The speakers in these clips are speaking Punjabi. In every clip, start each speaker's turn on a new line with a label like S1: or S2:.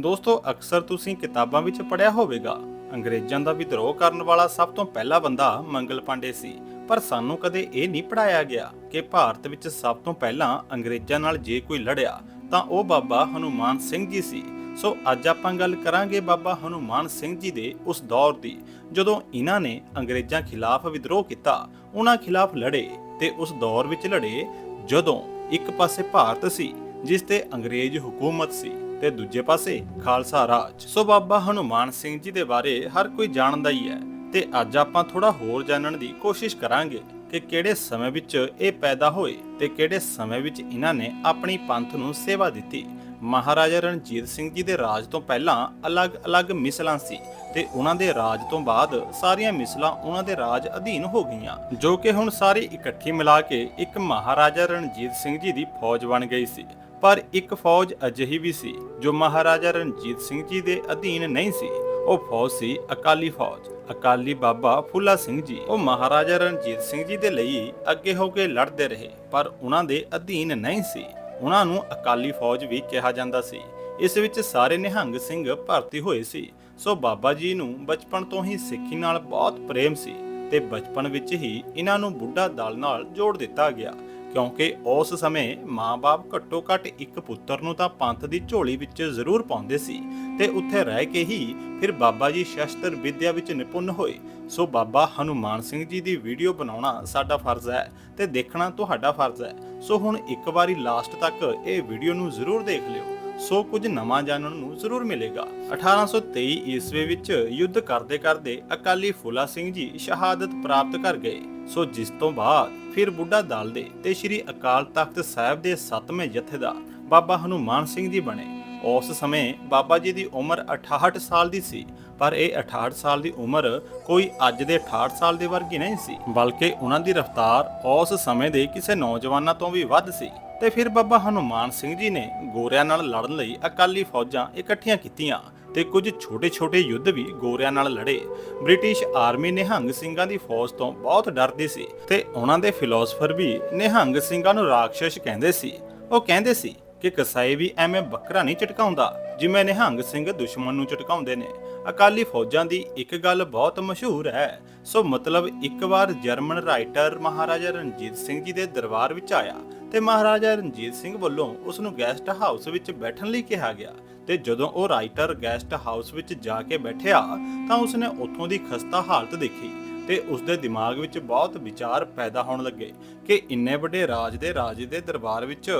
S1: ਦੋਸਤੋ, ਅਕਸਰ ਤੁਸੀਂ ਕਿਤਾਬਾਂ ਵਿੱਚ ਪੜ੍ਹਿਆ ਹੋਵੇਗਾ। ਅੰਗਰੇਜ਼ਾਂ ਦਾ ਵਿਦਰੋਹ ਕਰਨ ਵਾਲਾ ਸਭ ਤੋਂ ਪਹਿਲਾ ਬੰਦਾ ਮੰਗਲ ਪਾਂਡੇ ਸੀ, ਪਰ ਸਾਨੂੰ ਕਦੇ ਇਹ ਨਹੀਂ ਪੜਾਇਆ ਗਿਆ ਕਿ ਭਾਰਤ ਵਿੱਚ ਸਭ ਤੋਂ ਪਹਿਲਾਂ ਅੰਗਰੇਜ਼ਾਂ ਨਾਲ ਜੇ ਕੋਈ ਲੜਿਆ, ਤਾਂ ਉਹ ਬਾਬਾ ਹਨੂਮਾਨ ਸਿੰਘ ਜੀ ਸੀ। ਸੋ ਅੱਜ ਆਪਾਂ ਗੱਲ ਕਰਾਂਗੇ ਬਾਬਾ ਹਨੂਮਾਨ ਸਿੰਘ ਜੀ ਦੇ ਉਸ ਦੌਰ ਦੀ, ਜਦੋਂ ਇਹਨਾਂ ਨੇ ਅੰਗਰੇਜ਼ਾਂ ਖਿਲਾਫ ਵਿਦਰੋਹ ਕੀਤਾ, ਉਹਨਾਂ ਖਿਲਾਫ ਲੜੇ ਤੇ ਉਸ ਦੌਰ ਵਿੱਚ ਲੜੇ ਜਦੋਂ ਇੱਕ ਪਾਸੇ ਭਾਰਤ ਸੀ, ਜਿਸ ਤੇ ਅੰਗਰੇਜ਼ ਹਕੂਮਤ ਸੀ। ਤੇ ਦੂਜੇ ਪਾਸੇ ਖਾਲਸਾ ਰਾਜ। ਸੋ ਬਾਬਾ ਹਨੂਮਾਨ ਸਿੰਘ ਜੀ ਦੇ ਬਾਰੇ ਹਰ ਕੋਈ ਜਾਣਦਾ ਹੀ ਹੈ ਤੇ ਅੱਜ ਆਪਾਂ ਥੋੜਾ ਹੋਰ ਜਾਣਨ ਦੀ ਕੋਸ਼ਿਸ਼ ਕਰਾਂਗੇ ਕਿ ਕਿਹੜੇ ਸਮੇਂ ਵਿੱਚ ਇਹ ਪੈਦਾ ਹੋਏ ਤੇ ਕਿਹੜੇ ਸਮੇਂ ਵਿੱਚ ਇਹਨਾਂ ਨੇ ਆਪਣੀ ਪੰਥ ਨੂੰ ਸੇਵਾ ਦਿੱਤੀ। ਮਹਾਰਾਜਾ ਰਣਜੀਤ ਸਿੰਘ ਜੀ ਦੇ ਰਾਜ ਤੋਂ ਪਹਿਲਾਂ ਅਲੱਗ-ਅਲੱਗ ਮਿਸਲਾਂ ਸੀ ਤੇ ਉਹਨਾਂ ਦੇ ਰਾਜ ਤੋਂ ਬਾਅਦ ਸਾਰੀਆਂ ਮਿਸਲਾਂ ਉਹਨਾਂ ਦੇ ਰਾਜ ਅਧੀਨ ਹੋ ਗਈਆਂ, ਜੋ ਕਿ ਹੁਣ ਸਾਰੇ ਇਕੱਠੀ ਮਿਲਾ ਕੇ ਇੱਕ ਮਹਾਰਾਜਾ ਰਣਜੀਤ ਸਿੰਘ ਜੀ ਦੀ ਫੌਜ ਬਣ ਗਈ ਸੀ। ਪਰ ਇੱਕ ਫੌਜ ਅਜਿਹੀ ਵੀ ਸੀ ਜੋ ਮਹਾਰਾਜਾ ਰਣਜੀਤ ਸਿੰਘ ਜੀ ਦੇ ਅਧੀਨ ਨਹੀਂ ਸੀ। ਉਹ ਫੌਜ ਸੀ ਅਕਾਲੀ ਫੌਜ। ਅਕਾਲੀ ਬਾਬਾ ਫੁੱਲਾ ਸਿੰਘ ਜੀ। ਉਹ ਮਹਾਰਾਜਾ ਰਣਜੀਤ ਸਿੰਘ ਜੀ ਦੇ ਲਈ ਅੱਗੇ ਹੋ ਕੇ ਲੜਦੇ ਰਹੇ, ਪਰ ਉਹਨਾਂ ਦੇ ਅਧੀਨ ਨਹੀਂ ਸੀ। ਉਹਨਾਂ ਨੂੰ ਅਕਾਲੀ ਫੌਜ ਵੀ ਕਿਹਾ ਜਾਂਦਾ ਸੀ। ਇਸ ਵਿੱਚ ਸਾਰੇ ਨਿਹੰਗ ਸਿੰਘ ਭਰਤੀ ਹੋਏ ਸੀ। ਸੋ ਬਾਬਾ ਜੀ ਨੂੰ ਬਚਪਨ ਤੋਂ ਹੀ ਸਿੱਖੀ ਨਾਲ ਬਹੁਤ ਪ੍ਰੇਮ ਸੀ ਤੇ ਬਚਪਨ ਵਿੱਚ ਹੀ ਇਹਨਾਂ ਨੂੰ ਬੁੱਢਾ ਦਲ ਨਾਲ ਜੋੜ ਦਿੱਤਾ ਗਿਆ। ਕਿਉਂਕਿ ਉਸ ਸਮੇਂ ਮਾਂ-ਬਾਪ ਘੱਟੋ ਘੱਟ ਇੱਕ ਪੁੱਤਰ ਨੂੰ ਤਾਂ ਪੰਥ ਦੀ ਝੋਲੀ ਵਿੱਚ ਜ਼ਰੂਰ ਪਾਉਂਦੇ ਸੀ ਤੇ ਉੱਥੇ ਰਹਿ ਕੇ ਹੀ ਫਿਰ ਬਾਬਾ ਜੀ ਸ਼ਸਤਰ ਵਿਦਿਆ ਵਿੱਚ ਨਿਪੁੰਨ ਹੋਏ। ਸੋ ਬਾਬਾ ਹਨੂਮਾਨ ਸਿੰਘ ਜੀ ਦੀ ਵੀਡੀਓ ਬਣਾਉਣਾ ਸਾਡਾ ਫਰਜ਼ ਹੈ ਤੇ ਦੇਖਣਾ ਤੁਹਾਡਾ ਫਰਜ਼ ਹੈ। ਸੋ ਹੁਣ ਇੱਕ ਵਾਰੀ ਲਾਸਟ ਤੱਕ ਇਹ ਵੀਡੀਓ ਨੂੰ ਜ਼ਰੂਰ ਦੇਖ ਲਿਓ। ਸੋ ਕੁਝ ਨਵਾਂ ਜਾਣਨ ਨੂੰ ਜ਼ਰੂਰ ਮਿਲੇਗਾ। 1823 ਈਸਵੀ ਵਿੱਚ ਯੁੱਧ ਕਰਦੇ ਕਰਦੇ ਅਕਾਲੀ ਫੂਲਾ ਸਿੰਘ ਜੀ ਸ਼ਹਾਦਤ ਪ੍ਰਾਪਤ ਕਰ ਗਏ। ਸੋ ਜਿਸ ਤੋਂ ਬਾਅਦ ਫਿਰ ਬੁੱਢਾ ਦਲ ਦੇ ਤੇ ਸ੍ਰੀ ਅਕਾਲ ਤਖਤ ਸਾਹਿਬ ਦੇ 7ਵੇਂ ਜਥੇਦਾਰ ਬਾਬਾ ਹਨੂਮਾਨ ਸਿੰਘ ਜੀ ਬਣੇ। ਉਸ ਸਮੇਂ ਬਾਬਾ ਜੀ ਦੀ ਉਮਰ 68 ਸਾਲ ਦੀ ਸੀ, ਪਰ ਇਹ 68 ਸਾਲ ਦੀ ਉਮਰ ਕੋਈ ਅੱਜ ਦੇ 68 ਸਾਲ ਦੇ ਵਰਗੀ ਨਹੀਂ ਸੀ, ਬਲਕਿ ਉਹਨਾਂ ਦੀ ਰਫ਼ਤਾਰ ਉਸ ਸਮੇਂ ਦੇ ਕਿਸੇ ਨੌਜਵਾਨਾਂ ਤੋਂ ਵੀ ਵੱਧ ਸੀ। ਤੇ ਫਿਰ ਬਾਬਾ ਹਨੂਮਾਨ ਸਿੰਘ ਜੀ ਨੇ ਗੋਰਿਆਂ ਨਾਲ ਲੜਨ ਲਈ ਅਕਾਲੀ ਫੌਜਾਂ ਇਕੱਠੀਆਂ ਕੀਤੀਆਂ। ਤੇ ਕੁਝ ਛੋਟੇ-ਛੋਟੇ ਯੁੱਧ ਵੀ ਗੋਰਿਆਂ ਨਾਲ ਲੜੇ। ਬ੍ਰਿਟਿਸ਼ ਆਰਮੀ ਨਿਹੰਗ ਸਿੰਘਾਂ ਦੀ ਫੌਜ ਤੋਂ ਬਹੁਤ ਡਰਦੀ ਸੀ ਤੇ ਉਹਨਾਂ ਦੇ ਫਿਲਾਸਫਰ ਵੀ ਨਿਹੰਗ ਸਿੰਘਾਂ ਨੂੰ ਰਾਖਸ਼ ਕਹਿੰਦੇ ਸੀ। ਉਹ ਕਹਿੰਦੇ ਸੀ ਕਿ ਕਸਾਈ ਵੀ ਐਵੇਂ ਬੱਕਰਾ ਨਹੀਂ ਝਟਕਾਉਂਦਾ, ਜਿਵੇਂ ਨਿਹੰਗ ਸਿੰਘ ਦੁਸ਼ਮਣ ਨੂੰ ਝਟਕਾਉਂਦੇ ਨੇ। ਅਕਾਲੀ ਫੌਜਾਂ ਦੀ ਇੱਕ ਗੱਲ ਬਹੁਤ ਮਸ਼ਹੂਰ ਹੈ, ਸੋ ਮਤਲਬ ਇੱਕ ਵਾਰ ਜਰਮਨ ਰਾਈਟਰ ਮਹਾਰਾਜਾ ਰਣਜੀਤ ਸਿੰਘ ਜੀ ਦੇ ਦਰਬਾਰ ਵਿੱਚ ਆਇਆ ਤੇ ਮਹਾਰਾਜਾ ਰਣਜੀਤ ਸਿੰਘ ਵੱਲੋਂ ਉਸ ਨੂੰ ਗੈਸਟ ਹਾਊਸ ਵਿੱਚ ਬੈਠਣ ਲਈ ਕਿਹਾ ਗਿਆ। ਤੇ ਜਦੋਂ ਉਹ ਰਾਈਟਰ ਗੈਸਟ ਹਾਊਸ ਵਿੱਚ ਜਾ ਕੇ ਬੈਠਿਆ ਤਾਂ ਉਸਨੇ ਉੱਥੋਂ ਦੀ ਖਸਤਾ ਹਾਲਤ ਦੇਖੀ ਤੇ ਉਸਦੇ ਦਿਮਾਗ ਵਿੱਚ ਬਹੁਤ ਵਿਚਾਰ ਪੈਦਾ ਹੋਣ ਲੱਗੇ ਕਿ ਇੰਨੇ ਵੱਡੇ ਰਾਜ ਦੇ ਰਾਜੇ ਦੇ ਦਰਬਾਰ ਵਿੱਚ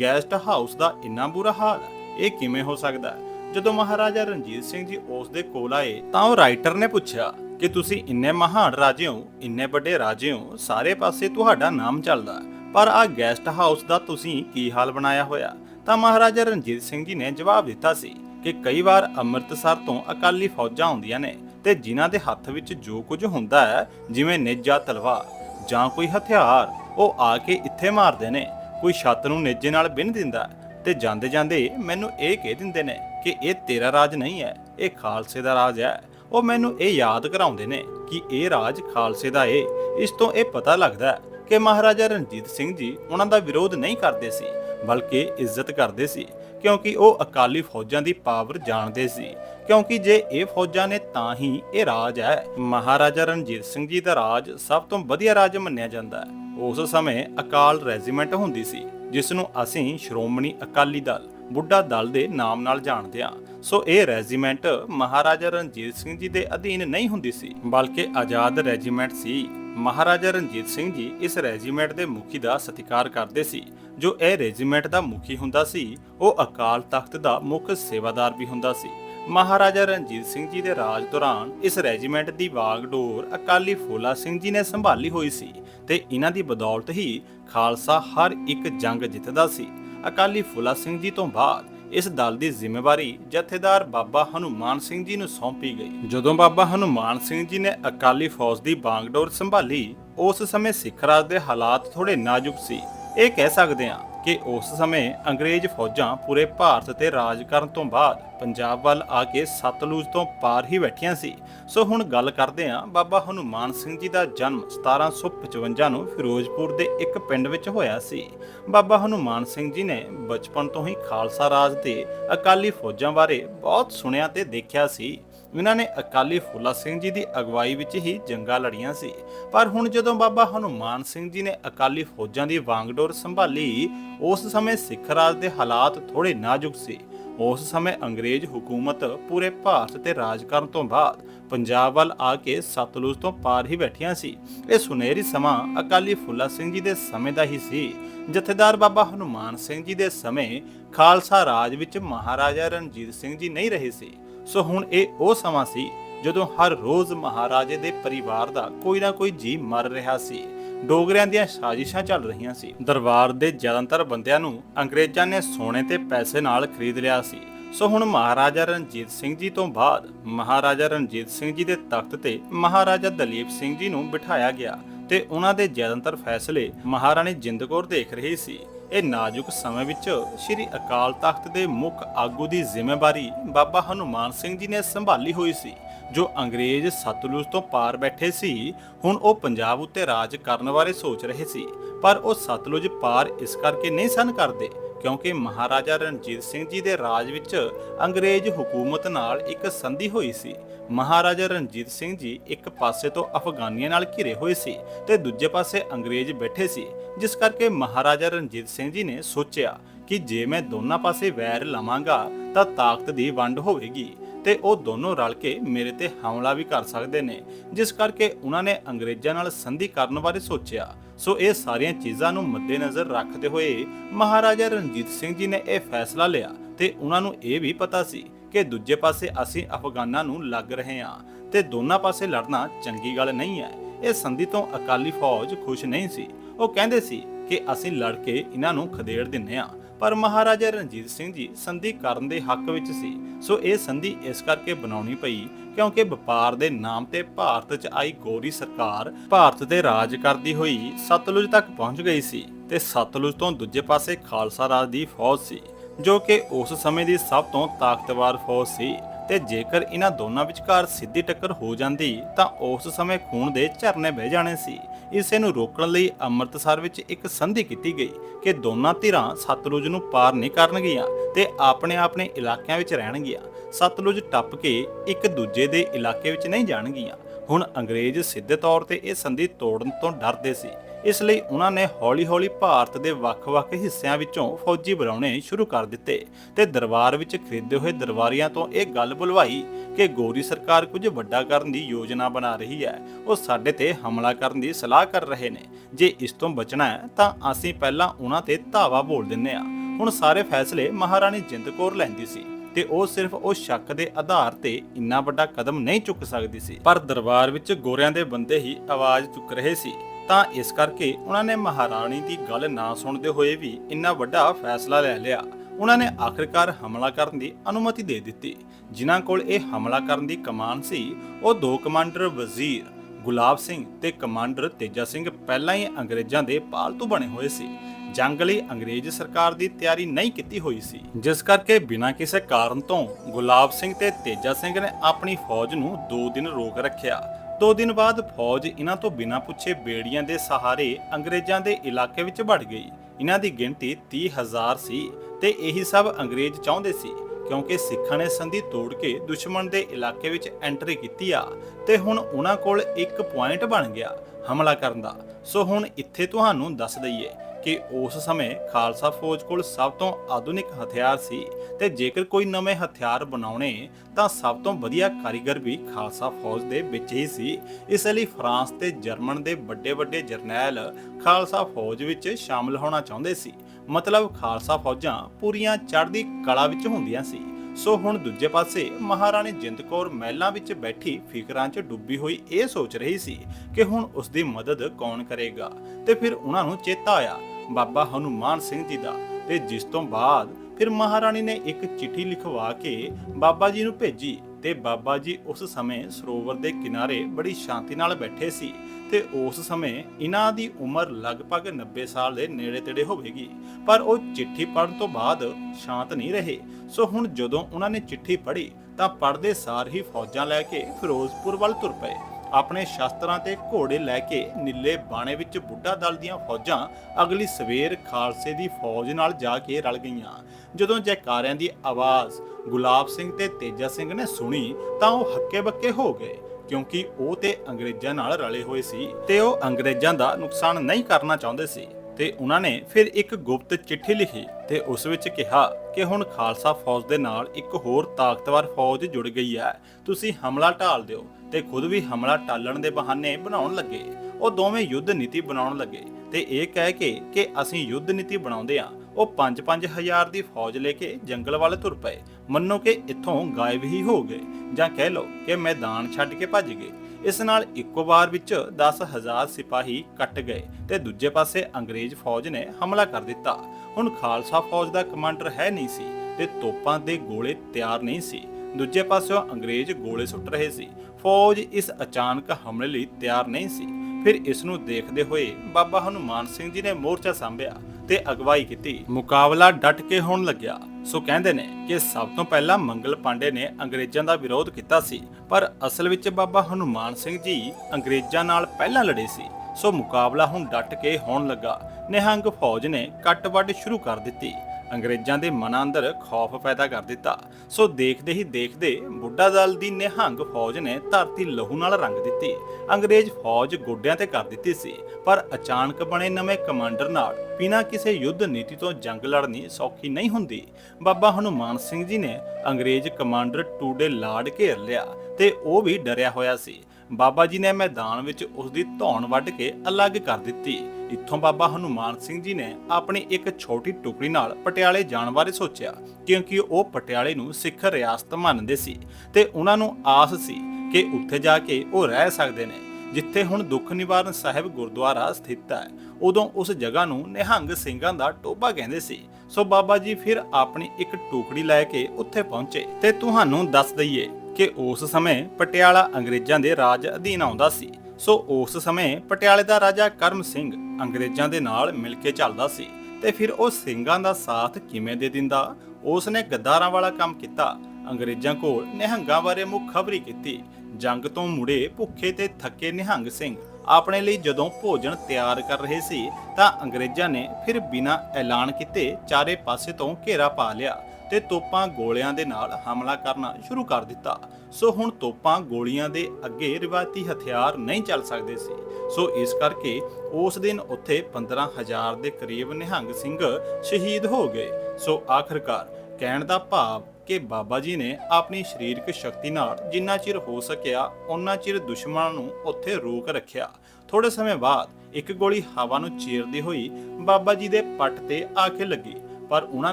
S1: ਗੈਸਟ ਹਾਊਸ ਦਾ ਇੰਨਾ ਬੁਰਾ ਹਾਲ, ਇਹ ਕਿਵੇਂ ਹੋ ਸਕਦਾ? ਹੈ ਜਦੋਂ ਮਹਾਰਾਜਾ ਰਣਜੀਤ ਸਿੰਘ ਜੀ ਉਸ ਦੇ ਕੋਲ ਆਏ ਤਾਂ ਉਹ ਰਾਈਟਰ ਨੇ ਪੁੱਛਿਆ ਕਿ ਤੁਸੀਂ ਇੰਨੇ ਮਹਾਨ ਰਾਜੇ ਹੋ ਇੰਨੇ ਵੱਡੇ ਰਾਜੇ ਹੋ ਸਾਰੇ ਪਾਸੇ ਤੁਹਾਡਾ ਨਾਮ ਚੱਲਦਾ, ਪਰ ਆ ਗੈਸਟ ਹਾਊਸ ਦਾ ਤੁਸੀਂ ਕੀ ਹਾਲ ਬਣਾਇਆ ਹੋਇਆ? ਤਾਂ ਮਹਾਰਾਜਾ ਰਣਜੀਤ ਸਿੰਘ ਜੀ ਨੇ ਜਵਾਬ ਦਿੱਤਾ ਸੀ ਕਿ ਕਈ ਵਾਰ ਅੰਮ੍ਰਿਤਸਰ ਤੋਂ ਅਕਾਲੀ ਫੌਜਾਂ ਆਉਂਦੀਆਂ ਨੇ ਤੇ ਜਿਨ੍ਹਾਂ ਦੇ ਹੱਥ ਵਿੱਚ ਜੋ ਕੁਝ ਹੁੰਦਾ ਹੈ, ਜਿਵੇਂ ਨੇਜਾ ਤਲਵਾਰ ਜਾਂ ਕੋਈ ਹਥਿਆਰ, ਉਹ ਆ ਕੇ ਇੱਥੇ ਮਾਰਦੇ ਨੇ। ਕੋਈ ਛੱਤ ਨੂੰ ਨੇਜੇ ਨਾਲ ਬਿੰਨ ਦਿੰਦਾ ਤੇ ਜਾਂਦੇ ਜਾਂਦੇ ਮੈਨੂੰ ਇਹ ਕਹਿ ਦਿੰਦੇ ਨੇ ਕਿ ਇਹ ਤੇਰਾ ਰਾਜ ਨਹੀਂ ਹੈ, ਇਹ ਖਾਲਸੇ ਦਾ ਰਾਜ ਹੈ। ਉਹ ਮੈਨੂੰ ਇਹ ਯਾਦ ਕਰਾਉਂਦੇ ਨੇ ਕਿ ਇਹ ਰਾਜ ਖਾਲਸੇ ਦਾ ਏ। ਇਸ ਤੋਂ ਇਹ ਪਤਾ ਲੱਗਦਾ ਕਿ ਮਹਾਰਾਜਾ ਰਣਜੀਤ ਸਿੰਘ ਜੀ ਉਹਨਾਂ ਦਾ ਵਿਰੋਧ ਨਹੀਂ ਕਰਦੇ ਸੀ। ਬਲਕਿ ਇੱਜ਼ਤ ਕਰਦੇ ਸੀ, ਕਿਉਂਕਿ ਉਹ ਅਕਾਲੀ ਫੌਜਾਂ ਦੀ ਪਾਵਰ ਜਾਣਦੇ ਸੀ। ਕਿਉਂਕਿ ਜੇ ਇਹ ਫੌਜਾਂ ਨੇ ਤਾਂ ਹੀ ਇਹ ਰਾਜ ਹੈ। ਮਹਾਰਾਜਾ ਰਣਜੀਤ ਸਿੰਘ ਜੀ ਦਾ ਰਾਜ ਸਭ ਤੋਂ ਵਧੀਆ ਰਾਜ ਮੰਨਿਆ ਜਾਂਦਾ ਹੈ। ਉਸ ਸਮੇਂ ਅਕਾਲ ਰੈਜੀਮੈਂਟ ਹੁੰਦੀ ਸੀ, ਜਿਸ ਨੂੰ ਅਸੀਂ ਸ਼੍ਰੋਮਣੀ ਅਕਾਲੀ ਦਲ, ਬੁੱਢਾ ਦਲ ਦੇ ਨਾਮ ਨਾਲ ਜਾਣਦੇ ਹਾਂ। ਸੋ ਇਹ ਰੈਜੀਮੈਂਟ ਮਹਾਰਾਜਾ ਰਣਜੀਤ ਸਿੰਘ ਜੀ ਦੇ ਅਧੀਨ ਨਹੀਂ ਹੁੰਦੀ ਸੀ, ਬਲਕਿ ਆਜ਼ਾਦ ਰੈਜੀਮੈਂਟ ਸੀ। ਮਹਾਰਾਜਾ ਰਣਜੀਤ ਸਿੰਘ ਜੀ ਇਸ ਰੈਜੀਮੈਂਟ ਦੇ ਮੁਖੀ ਦਾ ਸਤਿਕਾਰ ਕਰਦੇ ਸੀ। ਜੋ ਇਹ ਰੈਜੀਮੈਂਟ ਦਾ ਮੁਖੀ ਹੁੰਦਾ ਸੀ, ਉਹ ਅਕਾਲ ਤਖਤ ਦਾ ਮੁੱਖ ਸੇਵਾਦਾਰ ਵੀ ਹੁੰਦਾ ਸੀ। ਮਹਾਰਾਜਾ ਰਣਜੀਤ ਸਿੰਘ ਜੀ ਦੇ ਰਾਜ ਦੌਰਾਨ ਇਸ ਰੈਜੀਮੈਂਟ ਦੀ ਵਾਗਡੋਰ ਅਕਾਲੀ ਫੂਲਾ ਸਿੰਘ ਜੀ ਨੇ ਸੰਭਾਲੀ ਹੋਈ ਸੀ ਤੇ ਇਹਨਾਂ ਦੀ ਬਦੌਲਤ ਹੀ ਖਾਲਸਾ ਹਰ ਇੱਕ ਜੰਗ ਜਿੱਤਦਾ ਸੀ। ਅਕਾਲੀ ਫੂਲਾ ਸਿੰਘ ਜੀ ਤੋਂ ਬਾਅਦ ਇਸ ਦਲ ਦੀ ਜ਼ਿੰਮੇਵਾਰੀ ਜਥੇਦਾਰ ਬਾਬਾ ਹਨੂਮਾਨ ਸਿੰਘ ਜੀ ਨੂੰ ਸੌਂਪੀ ਗਈ। ਜਦੋਂ ਬਾਬਾ ਹਨੂਮਾਨ ਸਿੰਘ ਜੀ ਨੇ ਅਕਾਲੀ ਫੌਜ ਦੀ ਬਾਗਡੋਰ ਸੰਭਾਲੀ, ਉਸ ਸਮੇਂ ਸਿੱਖ ਰਾਜ ਦੇ ਹਾਲਾਤ ਥੋੜੇ ਨਾਜ਼ੁਕ ਸੀ। ਇਹ ਕਹਿ ਸਕਦੇ ਹਾਂ ਕਿ ਉਸ ਸਮੇਂ ਅੰਗਰੇਜ਼ ਫੌਜਾਂ ਪੂਰੇ ਭਾਰਤ ਤੇ ਰਾਜ ਕਰਨ ਤੋਂ ਬਾਅਦ ਪੰਜਾਬ ਵੱਲ ਆ ਕੇ ਸਤਲੁਜ ਤੋਂ ਪਾਰ ਹੀ ਬੈਠੀਆਂ ਸੀ। ਸੋ ਹੁਣ ਗੱਲ ਕਰਦੇ ਹਾਂ ਬਾਬਾ ਹਨੂਮਾਨ ਸਿੰਘ ਜੀ ਦਾ ਜਨਮ 1755 ਨੂੰ ਫਿਰੋਜ਼ਪੁਰ ਦੇ ਇੱਕ ਪਿੰਡ ਵਿੱਚ ਹੋਇਆ ਸੀ। ਬਾਬਾ ਹਨੂਮਾਨ ਸਿੰਘ ਜੀ ਨੇ ਬਚਪਨ ਤੋਂ ਹੀ ਖਾਲਸਾ ਰਾਜ ਤੇ ਅਕਾਲੀ ਫੌਜਾਂ ਬਾਰੇ ਬਹੁਤ ਸੁਣਿਆ ਤੇ ਦੇਖਿਆ ਸੀ। ਇਹਨਾਂ ਨੇ ਅਕਾਲੀ ਫੂਲਾ ਸਿੰਘ ਜੀ ਦੀ ਅਗਵਾਈ ਵਿੱਚ ਹੀ ਜੰਗਾਂ ਲੜੀਆਂ ਸੀ। ਪਰ ਹੁਣ ਜਦੋਂ ਬਾਬਾ ਹਨੂਮਾਨ ਸਿੰਘ ਜੀ ਨੇ ਅਕਾਲੀ ਫੌਜਾਂ ਦੀ ਵਾਂਗਡੋਰ ਸੰਭਾਲੀ, ਉਸ ਸਮੇਂ ਸਿੱਖ ਰਾਜ ਦੇ ਹਾਲਾਤ ਥੋੜੇ ਨਾਜ਼ੁਕ ਸੀ। ਉਸ ਸਮੇਂ ਅੰਗਰੇਜ਼ ਹਕੂਮਤ ਪੂਰੇ ਭਾਰਤ ਤੇ ਰਾਜ ਕਰਨ ਤੋਂ ਬਾਅਦ ਪੰਜਾਬ ਵੱਲ ਆ ਕੇ ਸਤਲੁਜ ਤੋਂ ਪਾਰ ਹੀ ਬੈਠੀਆਂ ਸੀ। ਇਹ ਸੁਨਹਿਰੀ ਸਮਾਂ ਅਕਾਲੀ ਫੁੱਲਾ ਸਿੰਘ ਜੀ ਦੇ ਸਮੇਂ ਦਾ ਹੀ ਸੀ। ਜਥੇਦਾਰ ਬਾਬਾ ਹਨੂਮਾਨ ਸਿੰਘ ਜੀ ਦੇ ਸਮੇਂ ਖਾਲਸਾ ਰਾਜ ਵਿੱਚ ਮਹਾਰਾਜਾ ਰਣਜੀਤ ਸਿੰਘ ਜੀ ਨਹੀਂ ਰਹੇ ਸੀ। ਸੋ ਹੁਣ ਇਹ ਉਹ ਸਮਾਂ ਸੀ ਜਦੋਂ ਹਰ ਰੋਜ਼ ਮਹਾਰਾਜੇ ਦੇ ਪਰਿਵਾਰ ਦਾ ਕੋਈ ਨਾ ਕੋਈ ਜੀ ਮਰ ਰਿਹਾ ਸੀ। ਡੋਗਰਿਆਂ ਦੀਆਂ ਸਾਜ਼ਿਸ਼ਾਂ ਚੱਲ ਰਹੀਆਂ ਸੀ। ਦਰਬਾਰ ਦੇ ਜ਼ਿਆਦਾਤਰ ਬੰਦਿਆਂ ਨੂੰ ਅੰਗਰੇਜ਼ਾਂ ਨੇ ਸੋਨੇ ਤੇ ਪੈਸੇ ਨਾਲ ਖਰੀਦ ਲਿਆ ਸੀ। ਸੋ ਹੁਣ ਮਹਾਰਾਜਾ ਰਣਜੀਤ ਸਿੰਘ ਜੀ ਤੋਂ ਬਾਅਦ ਮਹਾਰਾਜਾ ਰਣਜੀਤ ਸਿੰਘ ਜੀ ਦੇ ਤਖਤ ਤੇ ਮਹਾਰਾਜਾ ਦਲੀਪ ਸਿੰਘ ਜੀ ਨੂੰ ਬਿਠਾਇਆ ਗਿਆ ਤੇ ਉਹਨਾਂ ਦੇ ਜ਼ਿਆਦਾਤਰ ਫੈਸਲੇ ਮਹਾਰਾਣੀ ਜਿੰਦ ਕੌਰ ਦੇਖ ਰਹੀ ਸੀ। ਇਹ ਨਾਜ਼ੁਕ ਸਮੇਂ ਵਿੱਚ ਸ੍ਰੀ ਅਕਾਲ ਤਖਤ ਦੇ ਮੁੱਖ ਆਗੂ ਦੀ ਜ਼ਿੰਮੇਵਾਰੀ ਬਾਬਾ ਹਨੂਮਾਨ ਸਿੰਘ ਜੀ ਨੇ ਸੰਭਾਲੀ ਹੋਈ ਸੀ, ਜੋ ਅੰਗਰੇਜ਼ ਸਤਲੁਜ ਤੋਂ ਪਾਰ ਬੈਠੇ ਸੀ। ਹੁਣ ਉਹ ਪੰਜਾਬ ਉੱਤੇ ਰਾਜ ਕਰਨ ਬਾਰੇ ਸੋਚ ਰਹੇ ਸੀ, ਪਰ ਉਹ ਸਤਲੁਜ ਪਾਰ ਇਸ ਕਰਕੇ ਨਹੀਂ ਸਨ ਕਰਦੇ, ਕਿਉਂਕਿ ਮਹਾਰਾਜਾ ਰਣਜੀਤ ਸਿੰਘ ਜੀ ਦੇ ਰਾਜ ਵਿੱਚ ਅੰਗਰੇਜ਼ ਹਕੂਮਤ ਨਾਲ ਇੱਕ ਸੰਧੀ ਹੋਈ ਸੀ। ਮਹਾਰਾਜਾ ਰਣਜੀਤ ਸਿੰਘ ਜੀ ਇੱਕ ਪਾਸੇ ਤੋਂ ਅਫਗਾਨੀਆਂ ਨਾਲ ਘਿਰੇ ਹੋਏ ਸੀ ਤੇ ਦੂਜੇ ਪਾਸੇ ਅੰਗਰੇਜ਼ ਬੈਠੇ ਸੀ, ਜਿਸ ਕਰਕੇ ਮਹਾਰਾਜਾ ਰਣਜੀਤ ਸਿੰਘ ਜੀ ਨੇ ਸੋਚਿਆ ਕਿ ਜੇ ਮੈਂ ਦੋਨਾਂ ਪਾਸੇ ਵੈਰ ਲਵਾਂਗਾ ਤਾਂ ਤਾਕਤ ਦੀ ਵੰਡ ਹੋਵੇਗੀ ਤੇ ਉਹ ਦੋਨੋਂ ਰਲ ਕੇ ਮੇਰੇ ਤੇ ਹਮਲਾ ਵੀ ਕਰ ਸਕਦੇ ਨੇ, ਜਿਸ ਕਰਕੇ ਉਹਨਾਂ ਨੇ ਅੰਗਰੇਜ਼ਾਂ ਨਾਲ ਸੰਧੀ ਕਰਨ ਬਾਰੇ ਸੋਚਿਆ। ਸੋ ਇਹ ਸਾਰੀਆਂ ਚੀਜ਼ਾਂ ਨੂੰ ਮੱਦੇਨਜ਼ਰ ਰੱਖਦੇ ਹੋਏ ਮਹਾਰਾਜਾ ਰਣਜੀਤ ਸਿੰਘ ਜੀ ਨੇ ਇਹ ਫੈਸਲਾ ਲਿਆ ਤੇ ਉਹਨਾਂ ਨੂੰ ਇਹ ਵੀ ਪਤਾ ਸੀ ਕਿ ਦੂਜੇ ਪਾਸੇ ਅਸੀਂ ਅਫਗਾਨਾਂ ਨੂੰ ਲੱਗ ਰਹੇ ਹਾਂ ਤੇ ਦੋਨਾਂ ਪਾਸੇ ਲੜਨਾ ਚੰਗੀ ਗੱਲ ਨਹੀਂ ਹੈ। ਇਹ ਸੰਧੀ ਤੋਂ ਅਕਾਲੀ ਫੌਜ ਖੁਸ਼ ਨਹੀਂ ਸੀ। ਉਹ ਕਹਿੰਦੇ ਸੀ ਕਿ ਅਸੀਂ ਲੜ ਕੇ ਇਹਨਾਂ ਨੂੰ ਖਦੇੜ ਦਿੰਨੇ ਆ ਪਰ ਮਹਾਰਾਜਾ ਰਣਜੀਤ ਸਿੰਘ ਜੀ ਸੰਧੀ ਕਰਨ ਦੇ ਹੱਕ ਵਿੱਚ ਸੀ। ਸੋ ਇਹ ਸੰਧੀ ਇਸ ਕਰਕੇ ਬਣਾਉਣੀ ਪਈ ਕਿਉਂਕਿ ਵਪਾਰ ਦੇ ਨਾਮ ਤੇ ਭਾਰਤ 'ਚ ਆਈ ਗੋਰੀ ਸਰਕਾਰ ਭਾਰਤ ਤੇ ਰਾਜ ਕਰਦੀ ਹੋਈ ਸਤਲੁਜ ਤੱਕ ਪਹੁੰਚ ਗਈ ਸੀ ਤੇ ਸਤਲੁਜ ਤੋਂ ਦੂਜੇ ਪਾਸੇ ਖਾਲਸਾ ਰਾਜ ਦੀ ਫੌਜ ਸੀ। ਜੋ ਕਿ ਉਸ ਸਮੇਂ ਦੀ ਸਭ ਤੋਂ ਤਾਕਤਵਰ ਫੌਜ ਸੀ ਤੇ ਜੇਕਰ ਇਹਨਾਂ ਦੋਨਾਂ ਵਿਚਕਾਰ ਸਿੱਧੀ ਟੱਕਰ ਹੋ ਜਾਂਦੀ ਤਾਂ ਉਸ ਸਮੇਂ ਖੂਨ ਦੇ ਝਰਨੇ ਵਹਿ ਜਾਣੇ ਸੀ। ਇਸੇ ਨੂੰ ਰੋਕਣ ਲਈ ਅੰਮ੍ਰਿਤਸਰ ਵਿੱਚ ਇੱਕ ਸੰਧੀ ਕੀਤੀ ਗਈ ਕਿ ਦੋਨਾਂ ਧਿਰਾਂ ਸਤਲੁਜ ਨੂੰ ਪਾਰ ਨਹੀਂ ਕਰਨਗੀਆਂ ਤੇ ਆਪਣੇ ਆਪਣੇ ਇਲਾਕਿਆਂ ਵਿੱਚ ਰਹਿਣਗੀਆਂ। ਸਤਲੁਜ ਟੱਪ ਕੇ ਇੱਕ ਦੂਜੇ ਦੇ ਇਲਾਕੇ ਵਿੱਚ ਨਹੀਂ ਜਾਣਗੀਆਂ। ਹੁਣ ਅੰਗਰੇਜ਼ ਸਿੱਧੇ ਤੌਰ ਤੇ ਇਹ ਸੰਧੀ ਤੋੜਨ ਤੋਂ ਡਰਦੇ ਸੀ। ਇਸ ਲਈ ਉਹਨਾਂ ਨੇ ਹੌਲੀ-ਹੌਲੀ ਭਾਰਤ ਦੇ ਵੱਖ-ਵੱਖ ਹਿੱਸਿਆਂ ਵਿੱਚੋਂ ਫੌਜੀ ਬੁਲਾਉਣੇ ਸ਼ੁਰੂ ਕਰ ਦਿੱਤੇ ਤੇ ਦਰਬਾਰ ਵਿੱਚ ਖਰੀਦੇ ਹੋਏ ਦਰਬਾਰੀਆਂ ਤੋਂ ਇਹ ਗੱਲ ਬੁਲਵਾਈ ਕਿ ਗੋਰੀ ਸਰਕਾਰ ਕੁਝ ਵੱਡਾ ਕਰਨ ਦੀ ਯੋਜਨਾ ਬਣਾ ਰਹੀ ਹੈ। ਉਹ ਸਾਡੇ ਤੇ ਹਮਲਾ ਕਰਨ ਦੀ ਸਲਾਹ ਕਰ ਰਹੇ ਨੇ। ਜੇ ਇਸ ਤੋਂ ਬਚਣਾ ਹੈ ਤਾਂ ਅਸੀਂ ਪਹਿਲਾਂ ਉਹਨਾਂ ਤੇ ਧਾਵਾ ਬੋਲ ਦਿੰਨੇ ਆ ਹੁਣ ਸਾਰੇ ਫੈਸਲੇ ਮਹਾਰਾਣੀ ਜਿੰਦ ਕੌਰ ਲੈਂਦੀ ਸੀ ਤੇ ਉਹ ਸਿਰਫ ਉਹ ਸ਼ੱਕ ਦੇ ਆਧਾਰ ਤੇ ਇੰਨਾ ਵੱਡਾ ਕਦਮ ਨਹੀਂ ਚੁੱਕ ਸਕਦੀ ਸੀ। ਪਰ ਦਰਬਾਰ ਵਿੱਚ ਗੋਰਿਆਂ ਦੇ ਬੰਦੇ ਹੀ ਆਵਾਜ਼ ਚੁੱਕ ਰਹੇ ਸੀ। ਤਾਂ ਇਸ ਕਰਕੇ ਉਹਨਾਂ ਨੇ ਮਹਾਰਾਣੀ ਦੀ ਗੱਲ ਨਾ ਸੁਣਦੇ ਹੋਏ ਵੀ ਇੰਨਾ ਵੱਡਾ ਫੈਸਲਾ ਲੈ ਲਿਆ। ਉਹਨਾਂ ਨੇ ਆਖਰਕਾਰ ਹਮਲਾ ਕਰਨ ਦੀ ਅਨੁਮਤੀ ਦੇ ਦਿੱਤੀ। ਜਿਨ੍ਹਾਂ ਕੋਲ ਇਹ ਹਮਲਾ ਕਰਨ ਦੀ ਕਮਾਨ ਸੀ, ਉਹ ਦੋ ਕਮਾਂਡਰ ਵਜ਼ੀਰ ਗੁਲਾਬ ਸਿੰਘ ਤੇ ਕਮਾਂਡਰ ਤੇਜਾ ਸਿੰਘ ਪਹਿਲਾਂ ਹੀ ਅੰਗਰੇਜ਼ਾਂ ਦੇ ਪਾਲਤੂ ਬਣੇ ਹੋਏ ਸੀ। ਜੰਗ ਲਈ ਅੰਗਰੇਜ਼ ਸਰਕਾਰ ਦੀ ਤਿਆਰੀ ਨਹੀਂ ਕੀਤੀ ਹੋਈ ਸੀ। ਜਿਸ ਕਰਕੇ ਬਿਨਾਂ ਕਿਸੇ ਕਾਰਨ ਤੋਂ ਗੁਲਾਬ ਸਿੰਘ ਤੇ ਤੇਜਾ ਸਿੰਘ ਨੇ ਆਪਣੀ ਫੌਜ ਨੂੰ 2 ਦਿਨ ਰੋਕ ਰੱਖਿਆ। ਦੋ ਦਿਨ ਬਾਅਦ ਫੌਜ ਇਹਨਾਂ ਤੋਂ ਬਿਨਾਂ ਪੁੱਛੇ ਬੇੜੀਆਂ ਦੇ ਸਹਾਰੇ ਅੰਗਰੇਜ਼ਾਂ ਦੇ ਇਲਾਕੇ ਵਿੱਚ ਵੜ ਗਈ। ਇਹਨਾਂ ਦੀ ਗਿਣਤੀ 30000 ਸੀ ਤੇ ਇਹੀ ਸਭ ਅੰਗਰੇਜ਼ ਚਾਹੁੰਦੇ ਸੀ, ਕਿਉਂਕਿ ਸਿੱਖਾਂ ਨੇ ਸੰਧੀ ਤੋੜ ਕੇ ਦੁਸ਼ਮਣ ਦੇ ਇਲਾਕੇ ਵਿੱਚ ਐਂਟਰੀ ਕੀਤੀ ਆ ਤੇ ਹੁਣ ਉਹਨਾਂ ਕੋਲ ਇੱਕ ਪੁਆਇੰਟ ਬਣ ਗਿਆ ਹਮਲਾ ਕਰਨ ਦਾ। ਸੋ ਹੁਣ ਇੱਥੇ ਤੁਹਾਨੂੰ ਦੱਸ ਦਈਏ ਕਿ ਉਸ ਸਮੇਂ ਖਾਲਸਾ ਫੌਜ ਕੋਲ ਸਭ ਤੋਂ ਆਧੁਨਿਕ ਹਥਿਆਰ ਸੀ ਤੇ ਜੇਕਰ ਕੋਈ ਨਵੇਂ ਹਥਿਆਰ ਬਣਾਉਣੇ, ਤਾਂ ਸਭ ਤੋਂ ਵਧੀਆ ਕਾਰੀਗਰ ਵੀ ਖਾਲਸਾ ਫੌਜ ਦੇ ਵਿੱਚ ਹੀ ਸੀ। ਇਸ ਲਈ ਫਰਾਂਸ ਤੇ ਜਰਮਨ ਦੇ ਵੱਡੇ ਵੱਡੇ ਜਰਨੈਲ ਖਾਲਸਾ ਫੌਜ ਵਿੱਚ ਸ਼ਾਮਲ ਹੋਣਾ ਚਾਹੁੰਦੇ ਸੀ। ਮਤਲਬ ਖਾਲਸਾ ਫੌਜਾਂ ਪੂਰੀਆਂ ਚੜ੍ਹਦੀ ਕਲਾ ਵਿੱਚ ਹੁੰਦੀਆਂ ਸੀ। ਸੋ ਹੁਣ ਦੂਜੇ ਪਾਸੇ ਮਹਾਰਾਣੀ ਜਿੰਦ ਕੌਰ ਮਹਿਲਾਂ ਵਿੱਚ ਬੈਠੀ ਫਿਕਰਾਂ 'ਚ ਡੁੱਬੀ ਹੋਈ ਇਹ ਸੋਚ ਰਹੀ ਸੀ ਕਿ ਹੁਣ ਉਸ ਦੀ ਮਦਦ ਕੌਣ ਕਰੇਗਾ। ਤੇ ਫਿਰ ਉਹਨਾਂ ਨੂੰ ਚੇਤਾ ਆਇਆ ਬਾਬਾ ਹਨੂਮਾਨ ਸਿੰਘ ਜੀ ਦਾ। ਤੇ ਜਿਸ ਤੋਂ ਬਾਅਦ ਫਿਰ ਮਹਾਰਾਣੀ ਨੇ ਇੱਕ ਚਿੱਠੀ ਲਿਖਵਾ ਕੇ ਬਾਬਾ ਜੀ ਨੂੰ ਭੇਜੀ ਤੇ ਬਾਬਾ ਜੀ ਉਸ ਸਮੇਂ ਸਰੋਵਰ ਦੇ ਕਿਨਾਰੇ ਬੜੀ ਸ਼ਾਂਤੀ ਨਾਲ ਬੈਠੇ ਸੀ ਤੇ ਉਸ ਸਮੇਂ ਇਹਨਾਂ ਦੀ ਉਮਰ ਲਗਭਗ 90 ਸਾਲ ਦੇ ਨੇੜੇ-ਤੇੜੇ ਹੋਵੇਗੀ। ਪਰ ਉਹ ਚਿੱਠੀ ਪੜ੍ਹਨ ਤੋਂ ਬਾਅਦ ਸ਼ਾਂਤ ਨਹੀਂ ਰਹੇ। ਸੋ ਹੁਣ ਜਦੋਂ ਉਹਨਾਂ ਨੇ ਚਿੱਠੀ ਪੜ੍ਹੀ ਤਾਂ ਪੜ੍ਹਦੇ ਸਾਰ ਹੀ ਫੌਜਾਂ ਲੈ ਕੇ ਫਿਰੋਜ਼ਪੁਰ ਵੱਲ ਤੁਰ ਪਏ। ਆਪਣੇ ਸ਼ਸਤਰਾਂ ਤੇ ਘੋੜੇ ਲੈ ਕੇ ਨੀਲੇ ਬਾਣੇ ਵਿੱਚ ਬੁੱਢਾ ਦਲ ਦੀਆਂ ਫੌਜਾਂ ਅਗਲੀ ਸਵੇਰ ਖਾਲਸੇ ਦੀ ਫੌਜ ਨਾਲ ਜਾ ਕੇ ਰਲ ਗਈਆਂ। ਜਦੋਂ ਜੈਕਾਰਿਆਂ ਦੀ ਆਵਾਜ਼ ਗੁਲਾਬ ਸਿੰਘ ਤੇ ਤੇਜਾ ਸਿੰਘ ਨੇ ਸੁਣੀ ਤਾਂ ਉਹ ਹੱਕੇ ਬੱਕੇ ਹੋ ਗਏ, ਕਿਉਂਕਿ ਉਹ ਤੇ ਅੰਗਰੇਜ਼ਾਂ ਨਾਲ ਰਲੇ ਹੋਏ ਸੀ ਤੇ ਉਹ ਅੰਗਰੇਜ਼ਾਂ ਦਾ ਨੁਕਸਾਨ ਨਹੀਂ ਕਰਨਾ ਚਾਹੁੰਦੇ ਸੀ। ਤੇ ਉਹਨਾਂ ਨੇ ਫਿਰ ਇੱਕ ਗੁਪਤ ਚਿੱਠੀ ਲਿਖੀ ਤੇ ਉਸ ਵਿੱਚ ਕਿਹਾ ਕਿ ਹੁਣ ਖਾਲਸਾ ਫੌਜ ਦੇ ਨਾਲ ਇੱਕ ਹੋਰ ਤਾਕਤਵਰ ਫੌਜ ਜੁੜ ਗਈ ਹੈ। ਤੁਸੀਂ ਹਮਲਾ ਢਾਲ ਦਿਓ ਤੇ ਖੁਦ ਵੀ ਹਮਲਾ ਟਾਲਣ ਦੇ ਬਹਾਨੇ ਬਣਾਉਣ ਲੱਗੇ। ਉਹ ਦੋਵੇਂ ਯੁੱਧ ਨੀਤੀ ਬਣਾਉਣ ਲੱਗੇ ਤੇ ਇਹ ਕਹਿ ਕੇ ਕਿ ਅਸੀਂ ਯੁੱਧ ਨੀਤੀ ਬਣਾਉਂਦੇ ਆ ਉਹ 5-5 ਹਜ਼ਾਰ ਦੀ ਫੌਜ ਲੈ ਕੇ ਜੰਗਲ ਵੱਲ ਤੁਰ ਪਏ। ਮੰਨੋ ਕਿ ਇੱਥੋਂ ਗਾਇਬ ਹੀ ਹੋ ਗਏ। ਜਾਂ ਕਹਿ ਲਓ ਕਿ ਮੈਦਾਨ ਛੱਡ ਕੇ ਭੱਜ ਗਏ। ਇਸ ਨਾਲ ਇੱਕੋ ਵਾਰ ਵਿੱਚ 10000 ਸਿਪਾਹੀ ਕੱਟ ਗਏ ਤੇ ਦੂਜੇ ਪਾਸੇ ਅੰਗਰੇਜ਼ ਫੌਜ ਨੇ ਹਮਲਾ ਕਰ ਦਿੱਤਾ। ਹੁਣ ਖਾਲਸਾ ਫੌਜ ਦਾ ਕਮਾਂਡਰ ਹੈ ਨਹੀਂ ਸੀ ਤੇ ਤੋਪਾਂ ਦੇ ਗੋਲੇ ਤਿਆਰ ਨਹੀਂ ਸੀ। ਦੂਜੇ ਪਾਸਿਓਂ ਅੰਗਰੇਜ਼ ਗੋਲੇ ਸੁੱਟ ਰਹੇ ਸੀ। ਫੌਜ ਇਸ ਅਚਾਨਕ ਹਮਲੇ ਲਈ ਤਿਆਰ ਨਹੀਂ ਸੀ। ਫਿਰ ਇਸ ਨੂੰ ਦੇਖਦੇ ਹੋਏ ਬਾਬਾ ਹਨੂਮਾਨ ਸਿੰਘ ਜੀ ਨੇ ਮੋਰਚਾ ਸੰਭਿਆ ਤੇ ਅਗਵਾਈ ਕੀਤੀ। ਮੁਕਾਬਲਾ ਡਟ ਕੇ ਹੋਣ ਲੱਗਿਆ। ਸੋ ਕਹਿੰਦੇ ਨੇ ਕਿ ਸਭ ਤੋਂ ਪਹਿਲਾਂ ਮੰਗਲ ਪਾਂਡੇ ਨੇ ਅੰਗਰੇਜ਼ਾਂ ਦਾ ਵਿਰੋਧ ਕੀਤਾ ਸੀ, ਪਰ ਅਸਲ ਵਿੱਚ ਬਾਬਾ ਹਨੂਮਾਨ ਸਿੰਘ ਜੀ ਅੰਗਰੇਜ਼ਾਂ ਨਾਲ ਪਹਿਲਾਂ ਲੜੇ ਸੀ। ਸੋ ਮੁਕਾਬਲਾ ਹੁਣ ਡਟ ਕੇ ਹੋਣ ਲੱਗਾ। ਨਿਹੰਗ ਫੌਜ ਨੇ ਕੱਟ ਵੱਢ ਸ਼ੁਰੂ ਕਰ ਦਿੱਤੀ। ਅੰਗਰੇਜ਼ਾਂ ਦੇ ਮਨਾਂ ਅੰਦਰ ਖੌਫ ਪੈਦਾ ਕਰ ਦਿੱਤਾ। ਸੋ ਦੇਖਦੇ ਹੀ ਦੇਖਦੇ ਬੁੱਢਾ ਦਲ ਦੀ ਨਿਹੰਗ ਫੌਜ ਨੇ ਧਰਤੀ ਲਹੂ ਨਾਲ ਰੰਗ ਦਿੱਤੀ। ਅੰਗਰੇਜ਼ ਫੌਜ ਗੋਡਿਆਂ ਤੇ ਕਰ ਦਿੱਤੀ ਸੀ, ਪਰ ਅਚਾਨਕ ਬਣੇ ਨਵੇਂ ਕਮਾਂਡਰ ਨਾਲ ਬਿਨਾਂ ਕਿਸੇ ਯੁੱਧ ਨੀਤੀ ਤੋਂ ਜੰਗ ਲੜਨੀ ਸੌਖੀ ਨਹੀਂ ਹੁੰਦੀ। ਬਾਬਾ ਹਨੂਮਾਨ ਸਿੰਘ ਜੀ ਨੇ ਅੰਗਰੇਜ਼ ਕਮਾਂਡਰ ਟੂਡੇ ਲਾਡ ਘੇਰ ਲਿਆ ਤੇ ਉਹ ਵੀ ਡਰਿਆ ਹੋਇਆ ਸੀ। ਬਾਬਾ ਜੀ ਨੇ ਮੈਦਾਨ ਵਿੱਚ ਉਸ ਦੀ ਧੌਣ ਵੱਢ ਕੇ ਅਲੱਗ ਕਰ ਦਿੱਤੀ। ਇੱਥੋਂ ਬਾਬਾ ਹਨੂਮਾਨ ਸਿੰਘ ਜੀ ਨੇ ਆਪਣੀ ਇੱਕ ਛੋਟੀ ਟੁਕੜੀ ਨਾਲ ਪਟਿਆਲੇ ਜਾਣ ਬਾਰੇ ਸੋਚਿਆ, ਕਿਉਂਕਿ ਉਹ ਪਟਿਆਲੇ ਨੂੰ ਸਿੱਖ ਰਿਆਸਤ ਮੰਨਦੇ ਸੀ ਤੇ ਉਹਨਾਂ ਨੂੰ ਆਸ ਸੀ ਕਿ ਉੱਥੇ ਜਾ ਕੇ ਉਹ ਰਹਿ ਸਕਦੇ ਨੇ, ਜਿੱਥੇ ਹੁਣ ਦੁੱਖ ਨਿਵਾਰਨ ਸਾਹਿਬ ਗੁਰਦੁਆਰਾ ਸਥਿਤ ਹੈ। ਉਦੋਂ ਉਸ ਜਗ੍ਹਾ ਨੂੰ ਨਿਹੰਗ ਸਿੰਘਾਂ ਦਾ ਟੋਭਾ ਕਹਿੰਦੇ ਸੀ। ਸੋ ਬਾਬਾ ਜੀ ਫਿਰ ਆਪਣੀ ਇੱਕ ਟੁਕੜੀ ਲੈ ਕੇ ਉੱਥੇ ਪਹੁੰਚੇ ਤੇ ਤੁਹਾਨੂੰ ਦੱਸ ਦਈਏ ਕਿ ਉਸ ਸਮੇਂ ਪਟਿਆਲਾ ਅੰਗਰੇਜ਼ਾਂ ਦੇ ਰਾਜ ਅਧੀਨ ਆਉਂਦਾ ਸੀ। ਸੋ ਉਸ ਸਮੇਂ ਪਟਿਆਲੇ ਦਾ ਰਾਜਾ ਕਰਮ ਸਿੰਘ ਅੰਗਰੇਜ਼ਾਂ ਦੇ ਨਾਲ ਮਿਲ ਕੇ ਚੱਲਦਾ ਸੀ ਤੇ ਫਿਰ ਉਹ ਸਿੰਘਾਂ ਦਾ ਸਾਥ ਕਿਵੇਂ ਦੇ ਦਿੰਦਾ? ਉਸ ਨੇ ਗੱਦਾਰਾਂ ਵਾਲਾ ਕੰਮ ਕੀਤਾ। ਅੰਗਰੇਜ਼ਾਂ ਕੋਲ ਨਿਹੰਗਾਂ ਬਾਰੇ ਮੁੱਖ ਖਬਰੀ ਕੀਤੀ। ਜੰਗ ਤੋਂ ਮੁੜੇ ਭੁੱਖੇ ਤੇ ਥੱਕੇ ਨਿਹੰਗ ਸਿੰਘ ਆਪਣੇ ਲਈ ਜਦੋਂ ਭੋਜਨ ਤਿਆਰ ਕਰ ਰਹੇ ਸੀ ਤਾਂ ਅੰਗਰੇਜ਼ਾਂ ਨੇ ਫਿਰ ਬਿਨਾਂ ਐਲਾਨ ਕੀਤੇ ਚਾਰੇ ਪਾਸੇ ਤੋਂ ਘੇਰਾ ਪਾ ਲਿਆ। ਤੇ ਤੋਪਾਂ ਗੋਲਿਆਂ ਦੇ ਨਾਲ ਹਮਲਾ ਕਰਨਾ ਸ਼ੁਰੂ ਕਰ ਦਿੱਤਾ। ਸੋ ਹੁਣ ਤੋਪਾਂ ਗੋਲੀਆਂ ਦੇ ਅੱਗੇ ਰਿਵਾਇਤੀ ਹਥਿਆਰ ਨਹੀਂ ਚੱਲ ਸਕਦੇ ਸੀ। ਸੋ ਇਸ ਕਰਕੇ ਉਸ ਦਿਨ ਉੱਥੇ 15000 ਦੇ ਕਰੀਬ ਨਿਹੰਗ ਸਿੰਘ ਸ਼ਹੀਦ ਹੋ ਗਏ। ਸੋ ਆਖਰਕਾਰ ਕਹਿਣ ਦਾ ਭਾਵ ਕਿ ਬਾਬਾ ਜੀ ਨੇ ਆਪਣੀ ਸਰੀਰਕ ਸ਼ਕਤੀ ਨਾਲ ਜਿੰਨਾ ਚਿਰ ਹੋ ਸਕਿਆ ਉਹਨਾਂ ਚਿਰ ਦੁਸ਼ਮਣਾਂ ਨੂੰ ਉੱਥੇ ਰੋਕ ਰੱਖਿਆ। ਥੋੜੇ ਸਮੇਂ ਬਾਅਦ ਇੱਕ ਗੋਲੀ ਹਵਾ ਨੂੰ ਚੀਰਦੀ ਹੋਈ ਬਾਬਾ ਜੀ ਦੇ ਪੱਟ ਤੇ ਆ ਕੇ ਲੱਗੀ, ਪਰ ਉਹਨਾਂ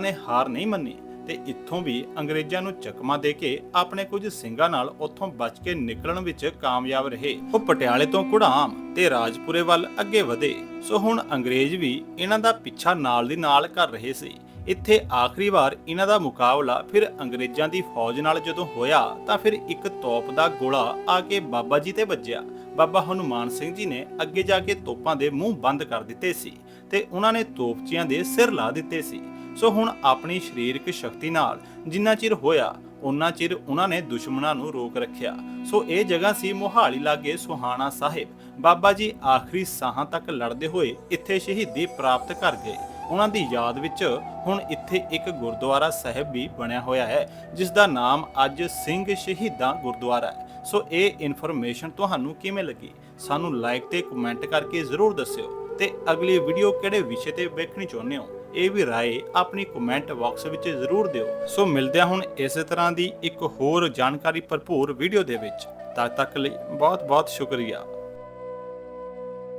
S1: ਨੇ ਹਾਰ ਨਹੀਂ ਮੰਨੀ। ਤੇ ਇੱਥੋਂ ਵੀ ਅੰਗਰੇਜ਼ਾਂ ਨੂੰ ਚਕਮਾ ਦੇ ਕੇ ਆਪਣੇ ਕੁਝ ਸਿੰਘਾਂ ਨਾਲ ਉੱਥੋਂ ਬਚ ਕੇ ਨਿਕਲਣ ਵਿੱਚ ਕਾਮਯਾਬ ਰਹੇ। ਉਹ ਪਟਿਆਲੇ ਤੋਂ ਕੁੜਾਮ ਤੇ ਰਾਜਪੁਰੇ ਵੱਲ ਅੱਗੇ ਵਧੇ। ਸੋ ਹੁਣ ਅੰਗਰੇਜ਼ ਵੀ ਇਹਨਾਂ ਦਾ ਪਿੱਛਾ ਨਾਲ ਦੀ ਨਾਲ ਕਰ ਰਹੇ ਸੀ। ਇੱਥੇ ਆਖਰੀ ਵਾਰ ਇਹਨਾਂ ਦਾ ਮੁਕਾਬਲਾ ਫਿਰ ਅੰਗਰੇਜ਼ਾਂ ਦੀ ਫੌਜ ਨਾਲ ਜਦੋਂ ਹੋਇਆ, ਤਾਂ ਫਿਰ ਇੱਕ ਤੋਪ ਦਾ ਗੋਲਾ ਆ ਕੇ ਬਾਬਾ ਜੀ ਤੇ ਵੱਜਿਆ। ਬਾਬਾ ਹਨੂਮਾਨ ਸਿੰਘ ਜੀ ਨੇ ਅੱਗੇ ਜਾ ਕੇ ਤੋਪਾਂ ਦੇ ਮੂੰਹ ਬੰਦ ਕਰ ਦਿੱਤੇ ਸੀ ਤੇ ਉਹਨਾਂ ਨੇ ਤੋਪਚੀਆਂ ਦੇ ਸਿਰ ਲਾ ਦਿੱਤੇ ਸੀ। ਸੋ ਹੁਣ ਆਪਣੀ ਸਰੀਰਕ ਸ਼ਕਤੀ ਨਾਲ ਜਿੰਨਾ ਚਿਰ ਹੋਇਆ ਉਹਨਾਂ ਚਿਰ ਉਹਨਾਂ ਨੇ ਦੁਸ਼ਮਣਾਂ ਨੂੰ ਰੋਕ ਰੱਖਿਆ। ਸੋ ਇਹ ਜਗ੍ਹਾ ਸੀ ਮੋਹਾਲੀ ਲਾਗੇ ਸੁਹਾਣਾ ਸਾਹਿਬ। ਬਾਬਾ ਜੀ ਆਖਰੀ ਸਾਹਾਂ ਤੱਕ ਲੜਦੇ ਹੋਏ ਇੱਥੇ ਸ਼ਹੀਦੀ ਪ੍ਰਾਪਤ ਕਰ ਗਏ। ਉਹਨਾਂ ਦੀ ਯਾਦ ਵਿੱਚ ਹੁਣ ਇੱਥੇ ਇੱਕ ਗੁਰਦੁਆਰਾ ਸਾਹਿਬ ਵੀ ਬਣਿਆ ਹੋਇਆ ਹੈ ਜਿਸ ਦਾ ਨਾਮ ਅੱਜ ਸਿੰਘ ਸ਼ਹੀਦਾਂ ਗੁਰਦੁਆਰਾ ਹੈ। ਸੋ ਇਹ ਇਨਫੋਰਮੇਸ਼ਨ ਤੁਹਾਨੂੰ ਕਿਵੇਂ ਲੱਗੀ? ਸਾਨੂੰ ਲਾਈਕ ਤੇ ਕਮੈਂਟ ਕਰਕੇ ਜ਼ਰੂਰ ਦੱਸਿਓ। ਤੇ ਅਗਲੀ ਵੀਡੀਓ ਕਿਹੜੇ ਵਿਸ਼ੇ ਤੇ ਵੇਖਣੀ ਚਾਹੁੰਦੇ ਹੋ? ਇਹ ਵੀ ਰਾਏ ਆਪਣੀ ਕਮੈਂਟ ਬਾਕਸ ਵਿੱਚ ਜ਼ਰੂਰ ਦਿਓ। ਸੋ ਮਿਲਦੇ ਹਾਂ ਹੁਣ ਇਸੇ ਤਰ੍ਹਾਂ ਦੀ ਇੱਕ ਹੋਰ ਜਾਣਕਾਰੀ ਭਰਪੂਰ ਵੀਡੀਓ ਦੇ ਵਿੱਚ। ਤਦ ਤੱਕ ਲਈ ਬਹੁਤ ਬਹੁਤ ਸ਼ੁਕਰੀਆ।